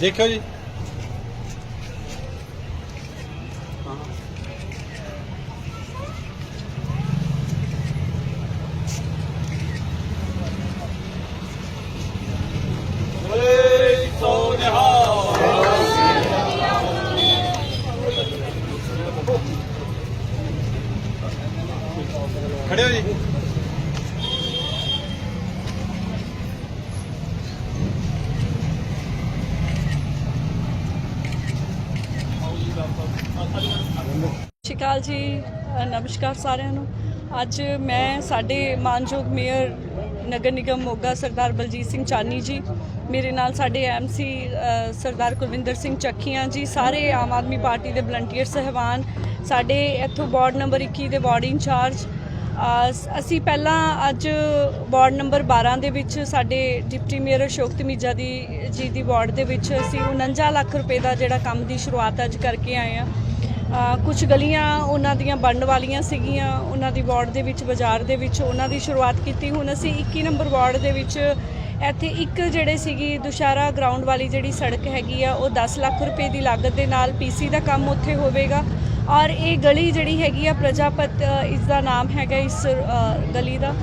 ਦੇਖਿਓ ਜੀ ਖੜੇ ਹੋ ਜੀ ਸਤਿ ਸ਼੍ਰੀ ਅਕਾਲ ਜੀ ਨਮਸਕਾਰ ਸਾਰਿਆਂ ਨੂੰ। ਅੱਜ ਮੈਂ ਸਾਡੇ ਮਾਨਯੋਗ ਮੇਅਰ ਨਗਰ ਨਿਗਮ ਮੋਗਾ ਸਰਦਾਰ ਬਲਜੀਤ ਸਿੰਘ ਚਾਨੀ ਜੀ, ਮੇਰੇ ਨਾਲ ਸਾਡੇ ਐਮਸੀ ਸਰਦਾਰ ਕੁਲਵਿੰਦਰ ਸਿੰਘ ਚੱਕੀਆਂ ਜੀ, ਸਾਰੇ ਆਮ ਆਦਮੀ ਪਾਰਟੀ ਦੇ ਵਲੰਟੀਅਰ ਸਹਿਬਾਨ, ਸਾਡੇ ਇੱਥੋਂ ਵਾਰਡ ਨੰਬਰ 21 ਦੇ ਵਾਰਡ ਇੰਚਾਰਜ ਅਸੀਂ ਪਹਿਲਾਂ ਅੱਜ ਵਾਰਡ ਨੰਬਰ 12 ਦੇ ਵਿੱਚ ਸਾਡੇ ਡਿਪਟੀ ਮੇਅਰ ਅਸ਼ੋਕ ਤਮੀਜਾ ਦੀ, ਜੀ ਦੀ ਵਾਰਡ ਦੇ ਵਿੱਚ ਅਸੀਂ 49 ਲੱਖ ਰੁਪਏ ਦਾ ਜਿਹੜਾ ਕੰਮ ਦੀ ਸ਼ੁਰੂਆਤ ਅੱਜ ਕਰਕੇ ਆਏ ਆ ਕੁਝ ਗਲੀਆਂ ਉਹਨਾਂ ਦੀਆਂ ਬਣਨ ਵਾਲੀਆਂ ਸੀਗੀਆਂ, ਉਹਨਾਂ ਦੀ ਵਾਰਡ ਦੇ ਵਿੱਚ, ਬਾਜ਼ਾਰ ਦੇ ਵਿੱਚ, ਉਹਨਾਂ ਦੀ ਸ਼ੁਰੂਆਤ ਕੀਤੀ। ਹੁਣ ਅਸੀਂ 21 ਨੰਬਰ ਵਾਰਡ ਦੇ ਵਿੱਚ ਇੱਥੇ ਇੱਕ ਜਿਹੜੇ ਸੀਗੀ ਦੁਸ਼ਹਿਰਾ ਗਰਾਊਂਡ ਵਾਲੀ ਜਿਹੜੀ ਸੜਕ ਹੈਗੀ ਆ, ਉਹ 10 ਲੱਖ ਰੁਪਏ ਦੀ ਲਾਗਤ ਦੇ ਨਾਲ ਪੀਸੀ ਦਾ ਕੰਮ ਉੱਥੇ ਹੋਵੇਗਾ। ਔਰ ਇਹ ਗਲੀ ਜਿਹੜੀ ਹੈਗੀ ਆ ਪ੍ਰਜਾਪਤ ਇਸ ਦਾ ਨਾਮ ਹੈਗਾ ਇਸ ਗਲੀ ਦਾ।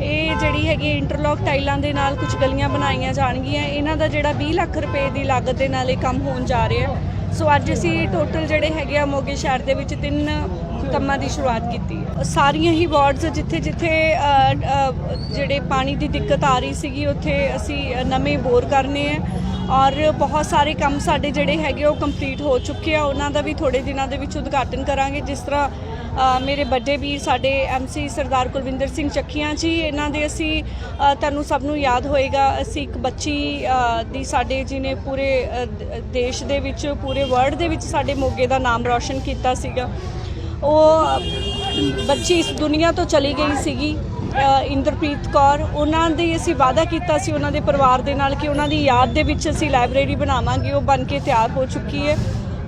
ਇਹ ਜਿਹੜੀ ਹੈਗੀ ਇੰਟਰਲੌਕ ਟਾਈਲਾਂ ਦੇ ਨਾਲ ਕੁਝ ਗਲੀਆਂ ਬਣਾਈਆਂ ਜਾਣਗੀਆਂ। ਇਹਨਾਂ ਦਾ ਜਿਹੜਾ 20 ਲੱਖ ਰੁਪਏ ਦੀ ਲਾਗਤ ਦੇ ਨਾਲ ਇਹ ਕੰਮ ਹੋਣ ਜਾ ਰਿਹਾ। ਹੈ ਸੋ ਅੱਜ ਅਸੀਂ ਟੋਟਲ ਜਿਹੜੇ ਹੈਗੇ ਆ ਮੋਗੇ ਸ਼ਹਿਰ ਦੇ ਵਿੱਚ ਤਿੰਨ ਕੰਮਾਂ ਦੀ ਸ਼ੁਰੂਆਤ ਕੀਤੀ ਹੈ। ਸਾਰੀਆਂ ਹੀ ਵਾਰਡਸ ਜਿੱਥੇ ਜਿੱਥੇ ਜਿਹੜੇ ਪਾਣੀ ਦੀ ਦਿੱਕਤ ਆ ਰਹੀ ਸੀਗੀ, ਉੱਥੇ ਅਸੀਂ ਨਵੇਂ ਬੋਰ ਕਰਨੇ ਆ ਔਰ ਬਹੁਤ ਸਾਰੇ ਕੰਮ ਸਾਡੇ ਜਿਹੜੇ ਹੈਗੇ ਉਹ ਕੰਪਲੀਟ ਹੋ ਚੁੱਕੇ ਆ। ਉਹਨਾਂ ਦਾ ਵੀ ਥੋੜੇ ਦਿਨਾਂ ਦੇ ਵਿੱਚ ਉਦਘਾਟਨ ਕਰਾਂਗੇ। ਜਿਸ ਤਰ੍ਹਾਂ ਮੇਰੇ ਵੱਡੇ ਵੀਰ ਸਾਡੇ ਐਮਸੀ ਸਰਦਾਰ ਕੁਲਵਿੰਦਰ ਸਿੰਘ ਚੱਕੀਆਂ ਜੀ, ਇਹਨਾਂ ਦੇ ਅਸੀਂ ਤੁਹਾਨੂੰ ਸਭ ਨੂੰ ਯਾਦ ਹੋਏਗਾ, ਅਸੀਂ ਇੱਕ ਬੱਚੀ ਦੀ ਸਾਡੇ ਜਿਹਨੇ ਪੂਰੇ ਦੇਸ਼ ਦੇ ਵਿੱਚ, ਪੂਰੇ ਵਰਲਡ ਦੇ ਵਿੱਚ ਸਾਡੇ ਮੋਗੇ ਦਾ ਨਾਮ ਰੌਸ਼ਨ ਕੀਤਾ ਸੀਗਾ। ਉਹ ਬੱਚੀ ਇਸ ਦੁਨੀਆ ਤੋਂ ਚਲੀ ਗਈ ਸੀਗੀ ਇੰਦਰਪ੍ਰੀਤ ਕੌਰ। ਉਹਨਾਂ ਦੀ ਅਸੀਂ ਵਾਅਦਾ ਕੀਤਾ ਸੀ ਉਹਨਾਂ ਦੇ ਪਰਿਵਾਰ ਦੇ ਨਾਲ ਕਿ ਉਹਨਾਂ ਦੀ ਯਾਦ ਦੇ ਵਿੱਚ ਅਸੀਂ ਲਾਇਬ੍ਰੇਰੀ ਬਣਾਵਾਂਗੇ, ਉਹ ਬਣ ਕੇ ਤਿਆਰ ਹੋ ਚੁੱਕੀ ਹੈ।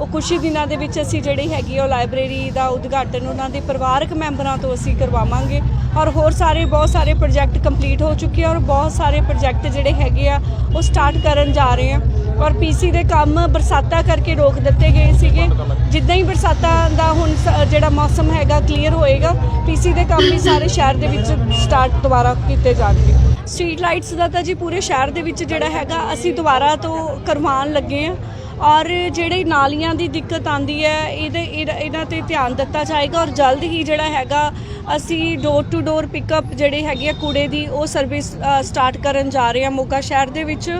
ਉਹ ਕੁਛ ਹੀ ਦਿਨਾਂ ਦੇ ਵਿੱਚ ਅਸੀਂ ਜਿਹੜੀ ਹੈਗੀ ਆ ਉਹ ਲਾਇਬ੍ਰੇਰੀ ਦਾ ਉਦਘਾਟਨ ਉਹਨਾਂ ਦੇ ਪਰਿਵਾਰਕ ਮੈਂਬਰਾਂ ਤੋਂ ਅਸੀਂ ਕਰਵਾਵਾਂਗੇ ਔਰ ਹੋਰ ਸਾਰੇ ਬਹੁਤ ਸਾਰੇ ਪ੍ਰੋਜੈਕਟ ਕੰਪਲੀਟ ਹੋ ਚੁੱਕੇ ਆ ਔਰ ਬਹੁਤ ਸਾਰੇ ਪ੍ਰੋਜੈਕਟ ਜਿਹੜੇ ਹੈਗੇ ਆ ਉਹ ਸਟਾਰਟ ਕਰਨ ਜਾ ਰਹੇ ਆ ਔਰ ਪੀਸੀ ਦੇ ਕੰਮ ਬਰਸਾਤਾਂ ਕਰਕੇ ਰੋਕ ਦਿੱਤੇ ਗਏ ਸੀਗੇ। ਜਿੱਦਾਂ ਹੀ ਬਰਸਾਤਾਂ ਦਾ ਹੁਣ ਸ- ਜਿਹੜਾ ਮੌਸਮ ਹੈਗਾ ਕਲੀਅਰ ਹੋਏਗਾ ਪੀਸੀ ਦੇ ਕੰਮ ਵੀ ਸਾਰੇ ਸ਼ਹਿਰ ਦੇ ਵਿੱਚ ਸਟਾਰਟ ਦੁਬਾਰਾ ਕੀਤੇ ਜਾਣਗੇ। ਸਟਰੀਟ ਲਾਈਟਸ ਦਾ ਤਾਂ ਜੀ ਪੂਰੇ ਸ਼ਹਿਰ ਦੇ ਵਿੱਚ ਜਿਹੜਾ ਹੈਗਾ, ਅਸੀਂ ਦੁਬਾਰਾ ਤੋਂ ਕਰਵਾਉਣ ਲੱਗੇ ਆ। ਔਰ ਜਿਹੜੇ ਨਾਲੀਆਂ ਦੀ ਦਿੱਕਤ ਆਂਦੀ ਹੈ, ਇਹਦੇ, ਇਹਦਾ- ਇਹਨਾਂ ਤੇ ਧਿਆਨ ਦਿੱਤਾ ਜਾਏਗਾ ਔਰ ਜਲਦ ਹੀ ਜਿਹੜਾ ਹੈਗਾ, ਅਸੀਂ ਡੋਰ ਟੂ ਡੋਰ ਪਿਕਅਪ ਜਿਹੜੇ ਹੈਗੇ ਆ ਕੂੜੇ ਦੀ, ਉਹ ਸਰਵਿਸ ਸਟਾਰਟ ਕਰਨ ਜਾ ਰਹੇ ਹਾਂ ਮੋਗਾ ਸ਼ਹਿਰ ਦੇ ਵਿੱਚ।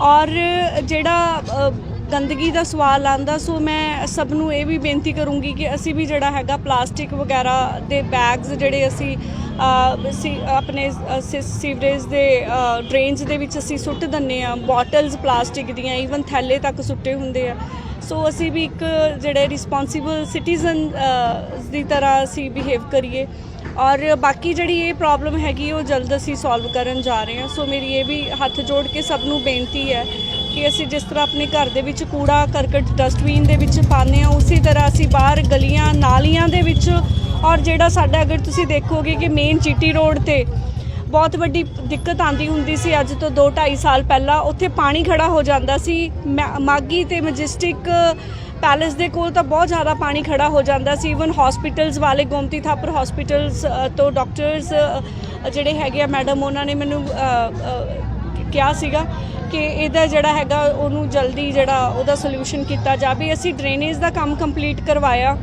ਔਰ ਜਿਹੜਾ ਗੰਦਗੀ ਦਾ ਸਵਾਲ ਆਂਦਾ ਸੋ ਮੈਂ ਸਭ ਨੂੰ ਇਹ ਵੀ ਬੇਨਤੀ ਕਰੂੰਗੀ ਕਿ ਅਸੀਂ ਵੀ ਜਿਹੜਾ ਹੈਗਾ ਪਲਾਸਟਿਕ ਵਗੈਰਾ ਦੇ ਬੈਗਸ ਜਿਹੜੇ ਅਸੀਂ ਸੀ, ਆਪਣੇ ਸੀ- ਸੀਵਰੇਜ ਦੇ ਡਰੇਨਸ ਦੇ ਵਿੱਚ ਅਸੀਂ ਸੁੱਟ ਦਿੰਨੇ ਆ ਬੋਟਲਸ ਪਲਾਸਟਿਕ ਦੀਆਂ ਈਵਨ ਥੈਲੇ ਤੱਕ ਸੁੱਟੇ ਹੁੰਦੇ ਆ। ਸੋ ਅਸੀਂ ਵੀ ਇੱਕ ਜਿਹੜੇ ਰਿਸਪੌਂਸਿਬਲ ਸਿਟੀਜ਼ਨ ਦੀ ਤਰ੍ਹਾਂ ਅਸੀਂ ਬਿਹੇਵ ਕਰੀਏ। ਔਰ ਬਾਕੀ ਜਿਹੜੀ ਇਹ ਪ੍ਰੋਬਲਮ ਹੈਗੀ, ਉਹ ਜਲਦ ਅਸੀਂ ਸੋਲਵ ਕਰਨ ਜਾ ਰਹੇ ਹਾਂ। ਸੋ ਮੇਰੀ ਇਹ ਵੀ ਹੱਥ ਜੋੜ ਕੇ ਸਭ ਨੂੰ ਬੇਨਤੀ ਹੈ ਕਿ ਅਸੀਂ ਜਿਸ ਤਰ੍ਹਾਂ ਆਪਣੇ ਘਰ ਦੇ ਵਿੱਚ ਕੂੜਾ, ਕਰਕਟ ਡਸਟਬਿਨ ਦੇ ਵਿੱਚ ਪਾਉਂਦੇ ਹਾਂ, ਉਸੇ ਤਰ੍ਹਾਂ ਅਸੀਂ ਬਾਹਰ ਗਲੀਆਂ, ਨਾਲੀਆਂ ਦੇ ਵਿੱਚ ਔਰ ਜਿਹੜਾ ਸਾਡਾ ਅਗਰ ਤੁਸੀਂ ਦੇਖੋਗੇ ਕਿ ਮੇਨ ਚੀਟੀ ਰੋਡ ਤੇ ਬਹੁਤ ਵੱਡੀ ਦਿੱਕਤ ਆਂਦੀ ਹੁੰਦੀ ਸੀ ਅੱਜ ਤੋਂ 2 2.5 ਸਾਲ ਪਹਿਲਾਂ, ਉੱਥੇ ਪਾਣੀ ਖੜਾ ਹੋ ਜਾਂਦਾ ਸੀ। ਮੈ- ਮਾਗੀ ਤੇ ਮੈਜਿਸਟਿਕ ਪੈਲੇਸ ਦੇ ਕੋਲ ਤਾਂ ਬਹੁਤ ਜ਼ਿਆਦਾ ਪਾਣੀ ਖੜਾ ਹੋ ਜਾਂਦਾ ਸੀ। ਇਵਨ ਹਸਪੀਟਲਸ ਵਾਲੇ ਗੋਮਤੀ ਥਾਪਰ ਹਸਪੀਟਲਸ ਤੋਂ ਡਾਕਟਰਸ ਜਿਹੜੇ ਹੈਗੇ ਆ ਮੈਡਮ, ਉਹਨਾਂ ਨੇ ਮੈਨੂੰ ਕਿਹਾ ਸੀਗਾ ਕਿ ਇਹਦਾ ਜਿਹੜਾ ਹੈਗਾ ਉਹਨੂੰ ਜਲਦੀ ਜਿਹੜਾ ਉਹਦਾ ਸੋਲੂਸ਼ਨ ਕੀਤਾ ਜਾਵੇ। ਅਸੀਂ ਡਰੇਨੇਜ ਦਾ ਕੰਮ ਕੰਪਲੀਟ ਕਰਵਾਇਆ।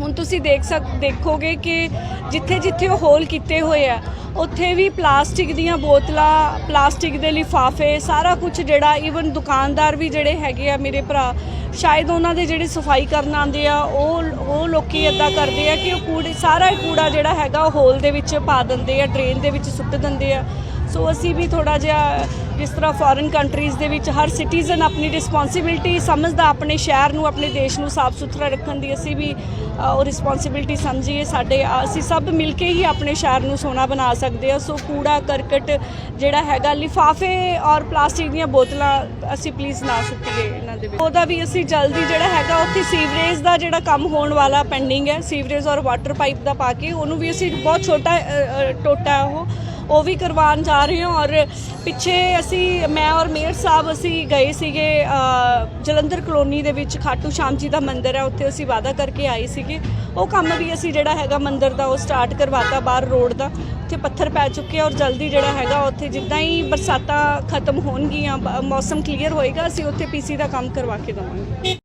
ਹੁਣ ਤੁਸੀਂ ਦੇਖ ਸਕ, ਦੇਖੋਗੇ ਕਿ ਜਿੱਥੇ ਜਿੱਥੇ ਉਹ ਹੋਲ ਕੀਤੇ ਹੋਏ ਆ, ਉੱਥੇ ਵੀ ਪਲਾਸਟਿਕ ਦੀਆਂ ਬੋਤਲਾਂ ਪਲਾਸਟਿਕ ਦੇ ਲਿਫਾਫੇ, ਸਾਰਾ ਕੁਝ ਜਿਹੜਾ ਈਵਨ ਦੁਕਾਨਦਾਰ ਵੀ ਜਿਹੜੇ ਹੈਗੇ ਆ ਮੇਰੇ ਭਰਾ, ਸ਼ਾਇਦ ਉਹਨਾਂ ਦੇ ਜਿਹੜੇ ਸਫ਼ਾਈ ਕਰਨ ਆਉਂਦੇ ਆ, ਉਹ ਉਹ ਲੋਕੀ ਇਦਾਂ ਕਰਦੇ ਆ ਕਿ ਉਹ ਕੂੜੇ, ਸਾਰਾ ਹੀ ਕੂੜਾ ਜਿਹੜਾ ਹੈਗਾ ਉਹ ਹੋਲ ਦੇ ਵਿੱਚ ਪਾ ਦਿੰਦੇ ਆ ਡਰੇਨ ਦੇ ਵਿੱਚ ਸੁੱਟ ਦਿੰਦੇ ਆ। ਸੋ ਅਸੀਂ ਵੀ ਥੋੜਾ ਜਿਹਾ ਜਿਸ ਤਰ੍ਹਾਂ ਫੋਰਨ ਕੰਟਰੀਜ਼ ਦੇ ਵਿੱਚ ਹਰ ਸਿਟੀਜ਼ਨ ਆਪਣੀ ਰਿਸਪੌਂਸਿਬਿਲਟੀ ਸਮਝਦਾ, ਆਪਣੇ ਸ਼ਹਿਰ ਨੂੰ, ਆਪਣੇ ਦੇਸ਼ ਨੂੰ ਸਾਫ਼ ਸੁਥਰਾ ਰੱਖਣ ਦੀ ਅਸੀਂ ਵੀ ਉਹ ਰਿਸਪੌਂਸਿਬਿਲਟੀ ਸਮਝੀਏ ਸਾਡੇ ਅਸੀਂ ਸਭ ਮਿਲ ਕੇ ਹੀ ਆਪਣੇ ਸ਼ਹਿਰ ਨੂੰ ਸੋਹਣਾ ਬਣਾ ਸਕਦੇ ਆ ਸੋ ਕੂੜਾ, ਕਰਕਟ ਜਿਹੜਾ ਹੈਗਾ, ਲਿਫਾਫੇ ਔਰ ਪਲਾਸਟਿਕ ਦੀਆਂ ਬੋਤਲਾਂ ਅਸੀਂ ਪਲੀਜ਼ ਨਾ ਸੁੱਟੀਏ ਇਹਨਾਂ ਦੇ ਵਿੱਚ। ਉਹਦਾ ਵੀ ਅਸੀਂ ਜਲਦੀ ਜਿਹੜਾ ਹੈਗਾ, ਉੱਥੇ ਸੀਵਰੇਜ ਦਾ ਜਿਹੜਾ ਕੰਮ ਹੋਣ ਵਾਲਾ ਪੈਂਡਿੰਗ ਹੈ। ਸੀਵਰੇਜ ਔਰ ਵਾਟਰ ਪਾਈਪ ਦਾ ਪਾ ਕੇ ਉਹਨੂੰ ਵੀ ਅਸੀਂ ਬਹੁਤ ਛੋਟਾ ਟੋਟਾ ਉਹ ਉਹ ਵੀ ਕਰਵਾਉਣ ਜਾ ਰਹੇ ਹਾਂ ਔਰ ਪਿੱਛੇ ਅਸੀਂ, ਮੈਂ ਔਰ ਮੇਅਰ ਸਾਹਿਬ ਅਸੀਂ ਗਏ ਸੀਗੇ ਜਲੰਧਰ ਕਲੋਨੀ ਦੇ ਵਿੱਚ ਖਾਟੂ ਸ਼ਾਮ ਜੀ ਦਾ ਮੰਦਿਰ ਹੈ, ਉੱਥੇ ਅਸੀਂ ਵਾਅਦਾ ਕਰਕੇ ਆਏ ਸੀਗੇ। ਉਹ ਕੰਮ ਵੀ ਅਸੀਂ ਜਿਹੜਾ ਹੈਗਾ ਮੰਦਿਰ ਦਾ, ਉਹ ਸਟਾਰਟ ਕਰਵਾਤਾ ਬਾਹਰ ਰੋਡ ਦਾ। ਉੱਥੇ ਪੱਥਰ ਪੈ ਚੁੱਕੇ ਔਰ ਜਲਦੀ ਜਿਹੜਾ ਹੈਗਾ ਉੱਥੇ ਜਿੱਦਾਂ ਹੀ ਬਰਸਾਤਾਂ ਖਤਮ ਹੋਣਗੀਆਂ ਮੌਸਮ ਕਲੀਅਰ ਹੋਏਗਾ, ਅਸੀਂ ਉੱਥੇ ਪੀਸੀ ਦਾ ਕੰਮ ਕਰਵਾ ਕੇ ਦੇਵਾਂਗੇ।